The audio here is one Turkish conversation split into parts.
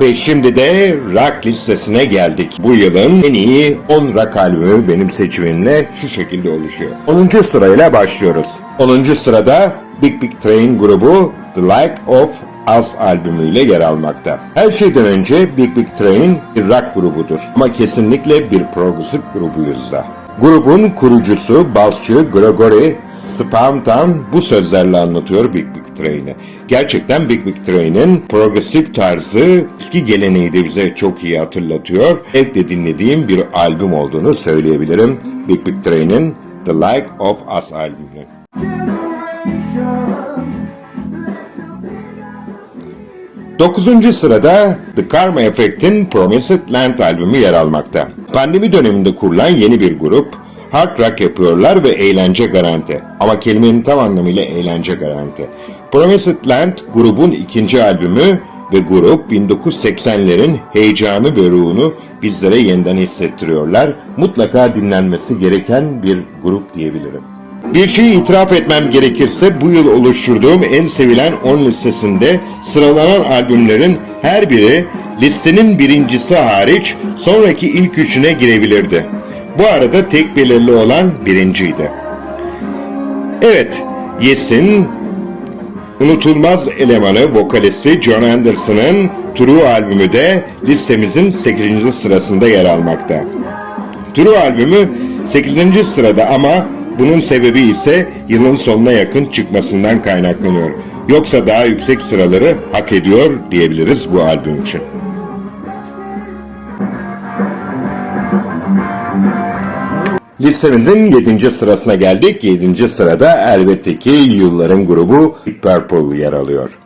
Ve şimdi de rock listesine geldik. Bu yılın en iyi 10 rock albümü benim seçimimle şu şekilde oluşuyor. 10. sırayla başlıyoruz. 10. sırada Big Big Train grubu The Like of Us albümüyle yer almakta. Her şeyden önce Big Big Train bir rock grubudur ama kesinlikle bir progresif grubuyuz da. Grubun kurucusu, basçı Gregory Spountan bu sözlerle anlatıyor Big Big Train'i. Gerçekten Big Big Train'in progresif tarzı eski geleneği de bize çok iyi hatırlatıyor. Evde dinlediğim bir albüm olduğunu söyleyebilirim. Big Big Train'in The Like of Us albümü. Dokuzuncu sırada The Karma Effect'in Promised Land albümü yer almakta. Pandemi döneminde kurulan yeni bir grup, hard rock yapıyorlar ve eğlence garanti. Ama kelimenin tam anlamıyla eğlence garanti. Promised Land grubun ikinci albümü ve grup 1980'lerin heyecanı ve ruhunu bizlere yeniden hissettiriyorlar. Mutlaka dinlenmesi gereken bir grup diyebilirim. Bir şeyi itiraf etmem gerekirse bu yıl oluşturduğum en sevilen 10 listesinde sıralanan albümlerin her biri listenin birincisi hariç sonraki ilk üçüne girebilirdi. Bu arada tek belirli olan birinciydi. Evet, Yes'in unutulmaz elemanı vokalisti John Anderson'ın True albümü de listemizin 8. sırasında yer almakta. True albümü 8. sırada ama bunun sebebi ise yılın sonuna yakın çıkmasından kaynaklanıyor. Yoksa daha yüksek sıraları hak ediyor diyebiliriz bu albüm için. Listemizin 7. sırasına geldik. 7. sırada elbette ki yılların grubu Purple yer alıyor.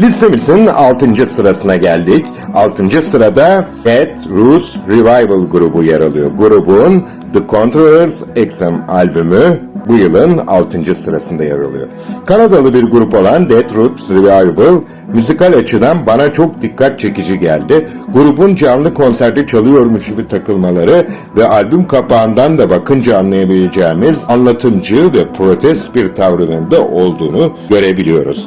Listemizin 6. sırasına geldik. 6. sırada Dead Roots Revival grubu yer alıyor. Grubun The Controllers XM albümü bu yılın 6. sırasında yer alıyor. Kanadalı bir grup olan Dead Roots Revival müzikal açıdan bana çok dikkat çekici geldi. Grubun canlı konserde çalıyormuş gibi takılmaları ve albüm kapağından da bakınca anlayabileceğimiz anlatımcı ve protest bir tavrının olduğunu görebiliyoruz.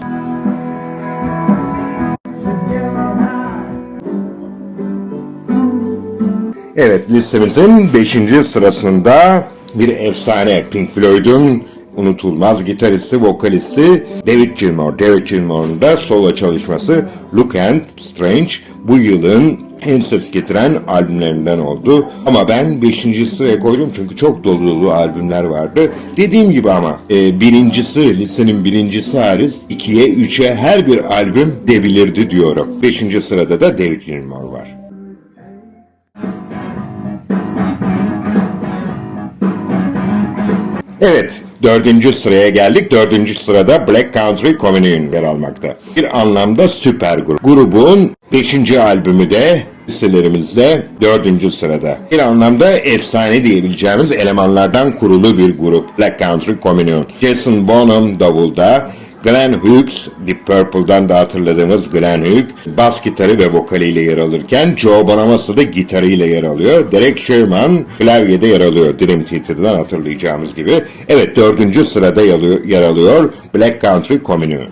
Evet listemizin 5. sırasında bir efsane Pink Floyd'un unutulmaz gitaristi, vokalisti David Gilmour. David Gilmour'un da solo çalışması Look and Strange bu yılın en ses getiren albümlerinden oldu. Ama ben 5. sıraya koydum çünkü çok dolu dolu albümler vardı. Dediğim gibi ama e, birincisi, listenin birincisi hariç 2'ye 3'e her bir albüm debilirdi diyorum. 5. sırada da David Gilmour var. Evet, dördüncü sıraya geldik. Dördüncü sırada Black Country Communion yer almakta. Bir anlamda süper grup. Grubun beşinci albümü de listelerimizde dördüncü sırada. Bir anlamda efsane diyebileceğimiz elemanlardan kurulu bir grup. Black Country Communion. Jason Bonham davulda, Glenn Hughes, Deep Purple'dan da hatırladığımız Glenn Hughes, bas gitarı ve vokaliyle yer alırken Joe Bonamassa da gitarıyla yer alıyor. Derek Sherman klavyede yer alıyor. Dream Theater'dan hatırlayacağımız gibi. Evet dördüncü sırada yer alıyor Black Country Communion.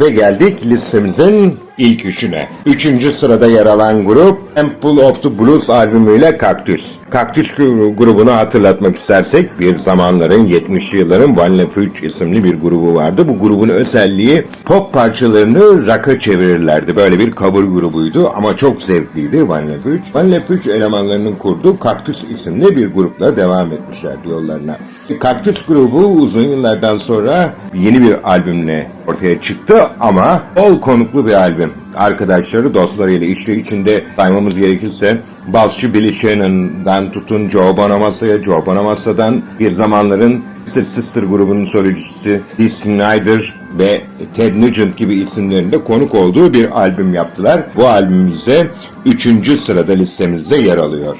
Ve geldik listemizin ilk üçüne. Üçüncü sırada yer alan grup Temple of the Blues albümüyle Cactus. Cactus grubunu hatırlatmak istersek bir zamanların 70'li yılların Vanilla Fudge isimli bir grubu vardı. Bu grubun özelliği pop parçalarını rock'a çevirirlerdi. Böyle bir cover grubuydu ama çok zevkliydi Vanilla Fudge. Vanilla Fudge elemanlarının kurduğu Cactus isimli bir grupla devam etmişler yollarına. Cactus grubu uzun yıllardan sonra yeni bir albümle ortaya çıktı ama bol konuklu bir albüm. Arkadaşları, dostlarıyla işte içinde saymamız gerekirse basçı Billy Shannon'dan tutun Joe Bonamassa'ya, Joe Bonamassa'dan bir zamanların Sister Sister grubunun solistisi Dee Snider ve Ted Nugent gibi isimlerin de konuk olduğu bir albüm yaptılar. Bu albümümüzde 3. sırada listemizde yer alıyor.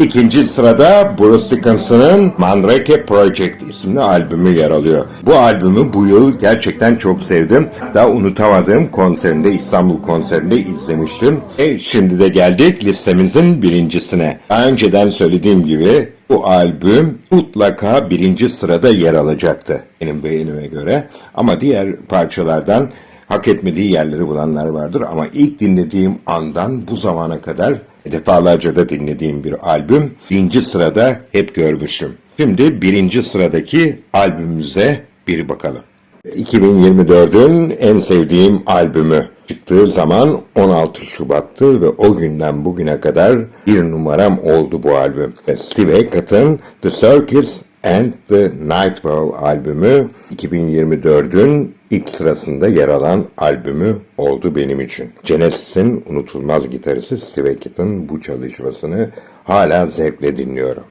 İkinci sırada Bruce Dickinson'ın Mandrake Project isimli albümü yer alıyor. Bu albümü bu yıl gerçekten çok sevdim. Hatta unutamadığım konserinde İstanbul konserinde izlemiştim. E şimdi de geldik listemizin birincisine. Daha önceden söylediğim gibi bu albüm mutlaka birinci sırada yer alacaktı benim beğenime göre. Ama diğer parçalardan hak etmediği yerleri bulanlar vardır ama ilk dinlediğim andan bu zamana kadar defalarca da dinlediğim bir albüm birinci sırada hep görmüşüm. Şimdi birinci sıradaki albümümüze bir bakalım. 2024'ün en sevdiğim albümü çıktığı zaman 16 Şubat'tı ve o günden bugüne kadar bir numaram oldu bu albüm. Steve Hackett'ın The Circus and the Night World albümü 2024'ün ilk sırasında yer alan albümü oldu benim için. Genesis'in unutulmaz gitaristi Steve Hackett'ın bu çalışmasını hala zevkle dinliyorum.